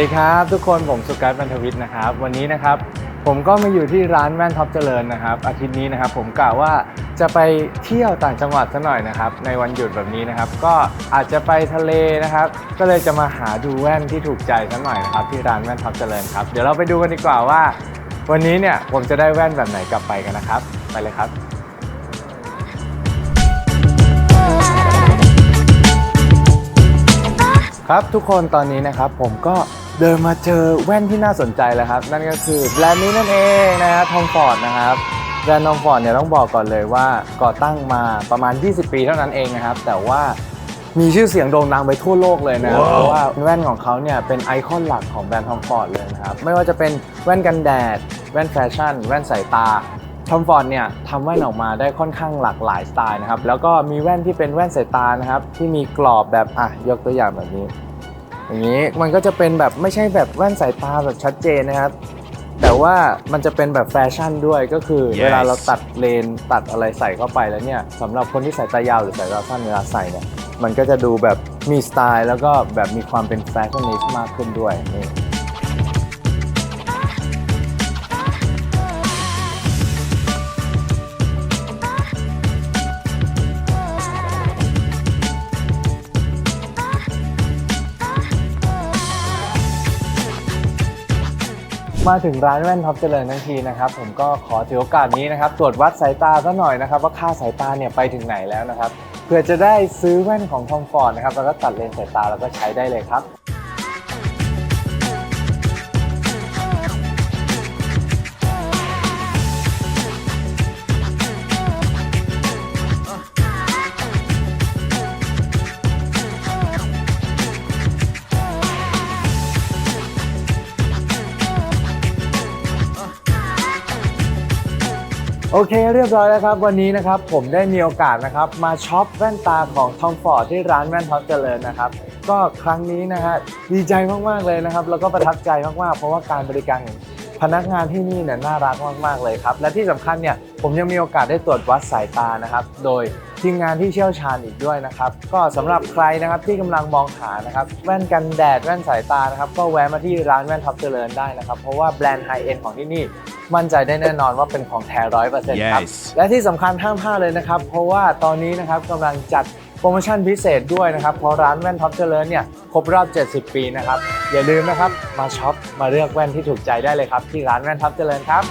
ดีครับทุกคนผมสุกัสบันทวิทย์นะครับ วันนี้นะครับผมก็มาอยู่ที่ร้านแว่นท็อปเจริญนะครับ อาทิตย์นี้นะครับผมกะว่าจะไปเที่ยวต่างจังหวัดซะหน่อยนะครับในวันหยุดแบบนี้นะครับ ก็อาจจะไปทะเลนะครับ ก็เลยจะมาหาดูแว่นที่ถูกใจซะหน่อยนะครับที่ร้านแว่นท็อปเจริญครับเดี๋ยวเราไปดูกันดีกว่าว่า วันนี้เนี่ยผมจะได้แว่นแบบไหนกลับไปกันนะครับ ไปเลยครับครับทุกคนตอนนี้นะครับผมก็ เดินมาเจอแว่นที่น่าสนใจแล้วครับ นั่นก็คือแบรนด์นี้นั่นเองนะครับทอมฟอร์ดนะครับแบรนด์ทอมฟอร์ดเนี่ยต้องบอกก่อนเลยว่าก่อตั้งมาประมาณ 20 ปีเท่านั้นเองนะครับ แต่ว่ามีชื่อเสียงโด่งดังไปทั่วโลกเลยนะครับเพราะว่าแว่นของเขาเนี่ยเป็นไอคอนหลักของแบรนด์ทอมฟอร์ดเลยนะครับ ไม่ว่าจะเป็นแว่นกันแดด แว่นแฟชั่น แว่นสายตาทอมฟอร์ดเนี่ยทำแว่นออกมาได้ค่อนข้างหลากหลายสไตล์นะครับ แล้วก็มีแว่นที่เป็นแว่นสายตานะครับที่มีกรอบแบบอะยกตัวอย่างแบบนี้ อย่างนี้มันก็จะเป็นแบบไม่ใช่แบบแว่นสายตาแบบชัดเจนนะครับ แต่ว่ามันจะเป็นแบบแฟชั่นด้วยก็คือ Yes เวลาเราตัดเลนตัดอะไรใส่เข้าไปแล้วเนี่ยสำหรับคนที่สายตายาวหรือสายตาสั้นเวลาใส่เนี่ยมันก็จะดูแบบมีสไตล์แล้วก็แบบมีความเป็นแฟชั่นนิสต์มากขึ้นด้วยนี่ มาถึงร้านแว่นท็อปเจริญทั้งทีนะครับผมก็ขอถือโอกาสนี้นะครับตรวจวัดสายตาซะหน่อยนะครับว่าค่าสายตาเนี่ยไปถึงไหนแล้วนะครับเพื่อจะได้ซื้อแว่นของทอมฟอร์ดนะครับแล้วก็ตัดเลนส์สายตาแล้วก็ใช้ได้เลยครับ โอเคเรียบร้อยแล้วครับ วันนี้นะครับผมได้มีโอกาสนะครับมาช็อปแว่นตาของทอมฟอร์ดที่ร้านแว่นท็อปเจริญนะครับก็ครั้งนี้นะฮะดีใจมากๆเลยนะครับ แล้วก็ประทับใจมากๆ เพราะว่าการบริการของพนักงานที่นี่เนี่ยน่ารักมากๆเลยครับ และที่สำคัญเนี่ยผมยังมีโอกาสได้ตรวจวัดสายตานะครับ โดยทีมงานที่เชี่ยวชาญอีกด้วยนะครับ ก็สำหรับใครนะครับที่กำลังมองหานะครับแว่นกันแดดแว่นสายตานะครับ ก็แวะมาที่ร้านแว่นท็อปเจริญได้นะครับ เพราะว่าแบรนด์ไฮเอ็นของที่นี่ มั่นใจได้แน่นอนว่าเป็นของแท้ร้อยเปอร์เซ็นต์ครับ Yes และที่สำคัญห้ามพลาดเลยนะครับ เพราะว่าตอนนี้นะครับกำลังจัดโปรโมชั่นพิเศษด้วยนะครับ เพราะร้านแว่นท็อปเจริญเนี่ยครบรอบ 70 ปีนะครับ อย่าลืมนะครับ มาช็อปมาเลือกแว่นที่ถูกใจได้เลยครับ ที่ร้านแว่นท็อปเจริญครับ